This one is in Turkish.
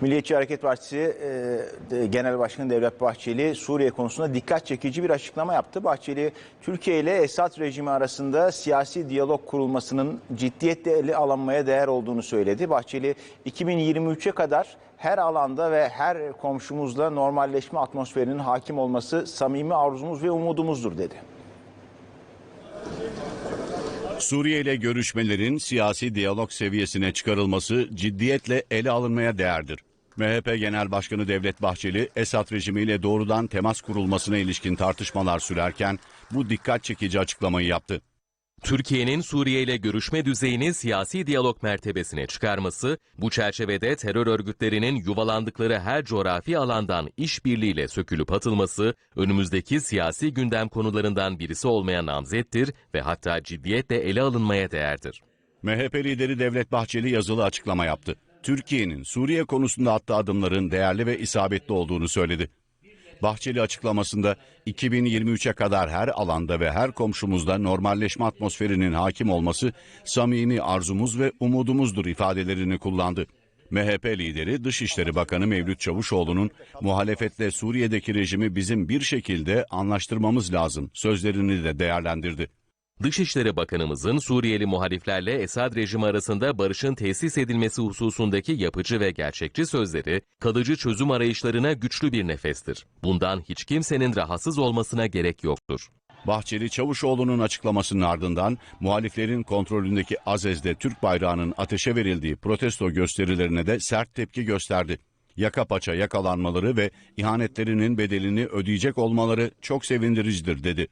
Milliyetçi Hareket Partisi e, Genel Başkanı Devlet Bahçeli Suriye konusunda dikkat çekici bir açıklama yaptı. Bahçeli Türkiye ile Esad rejimi arasında siyasi diyalog kurulmasının ciddiyetle ele alınmaya değer olduğunu söyledi. Bahçeli 2023'e kadar her alanda ve her komşumuzla normalleşme atmosferinin hakim olması samimi arzumuz ve umudumuzdur dedi. Suriye ile görüşmelerin siyasi diyalog seviyesine çıkarılması ciddiyetle ele alınmaya değerdir. MHP Genel Başkanı Devlet Bahçeli, Esad rejimiyle doğrudan temas kurulmasına ilişkin tartışmalar sürerken bu dikkat çekici açıklamayı yaptı. Türkiye'nin Suriye ile görüşme düzeyini siyasi diyalog mertebesine çıkarması, bu çerçevede terör örgütlerinin yuvalandıkları her coğrafi alandan işbirliğiyle sökülüp atılması, önümüzdeki siyasi gündem konularından birisi olmaya namzettir ve hatta ciddiyetle ele alınmaya değerdir. MHP lideri Devlet Bahçeli yazılı açıklama yaptı. Türkiye'nin Suriye konusunda attığı adımların değerli ve isabetli olduğunu söyledi. Bahçeli açıklamasında 2023'e kadar her alanda ve her komşumuzda normalleşme atmosferinin hakim olması samimi arzumuz ve umudumuzdur ifadelerini kullandı. MHP lideri Dışişleri Bakanı Mevlüt Çavuşoğlu'nun muhalefetle Suriye'deki rejimi bizim bir şekilde anlaştırmamız lazım sözlerini de değerlendirdi. Dışişleri Bakanımızın Suriyeli muhaliflerle Esad rejimi arasında barışın tesis edilmesi hususundaki yapıcı ve gerçekçi sözleri, kalıcı çözüm arayışlarına güçlü bir nefestir. Bundan hiç kimsenin rahatsız olmasına gerek yoktur. Bahçeli Çavuşoğlu'nun açıklamasının ardından muhaliflerin kontrolündeki Azez'de Türk bayrağının ateşe verildiği protesto gösterilerine de sert tepki gösterdi. Yaka paça yakalanmaları ve ihanetlerinin bedelini ödeyecek olmaları çok sevindiricidir dedi.